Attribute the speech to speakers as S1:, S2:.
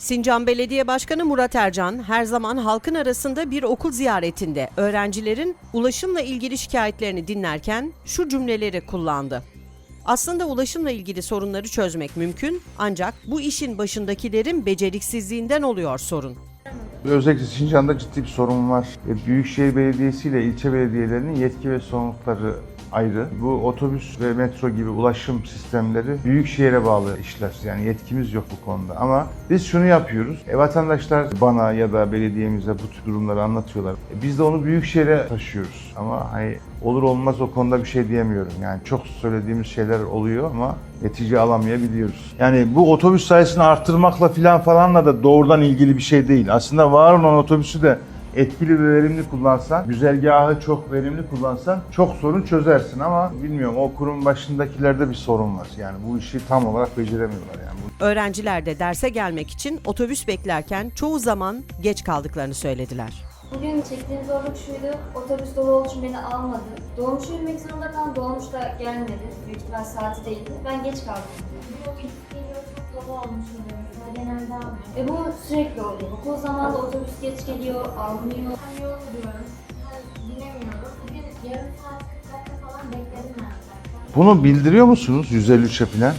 S1: Sincan Belediye Başkanı Murat Ercan her zaman halkın arasında bir okul ziyaretinde öğrencilerin ulaşımla ilgili şikayetlerini dinlerken şu cümleleri kullandı. Aslında ulaşımla ilgili sorunları çözmek mümkün ancak bu işin başındakilerin beceriksizliğinden oluyor sorun.
S2: Özellikle Sincan'da ciddi bir sorun var. E, Büyükşehir Belediyesi ile ilçe belediyelerinin yetki ve sorumlulukları ayrı. Bu otobüs ve metro gibi ulaşım sistemleri büyükşehire bağlı işler. Yani yetkimiz yok bu konuda. Ama biz şunu yapıyoruz. E, vatandaşlar bana ya da belediyemize bu tür durumları anlatıyorlar. E, biz de onu büyükşehire taşıyoruz. Ama hani olur olmaz o konuda bir şey diyemiyorum. Yani çok söylediğimiz şeyler oluyor ama netice alamayabiliyoruz. Yani bu otobüs sayısını arttırmakla filan falanla da doğrudan ilgili bir şey değil. Aslında var olan otobüsü de etkili ve verimli kullansan, güzergahı çok verimli kullansan çok sorun çözersin ama bilmiyorum o kurum başındakilerde bir sorun var. Yani bu işi tam olarak beceremiyorlar yani.
S1: Öğrenciler de derse gelmek için otobüs beklerken çoğu zaman geç kaldıklarını söylediler.
S3: Bugün çektiğim zorluk şuydu, otobüs dolu olduğu için beni almadı. Dolmuşa binmek zorunda kaldım, dolmuş da gelmedi. Büyük ihtimal saati değildi. Ben geç kaldım. Bu ilk geliyor çok dolu oluyor. Mesela genelde almıyor. E bu sürekli oluyor. Okul zamanında otobüs geç geliyor, almıyor.
S4: Ben yol diyorum. Bilemiyorum. Bugün yarım saat 40 dakika falan bekledim ben.
S2: Bunu bildiriyor musunuz 153'e falan?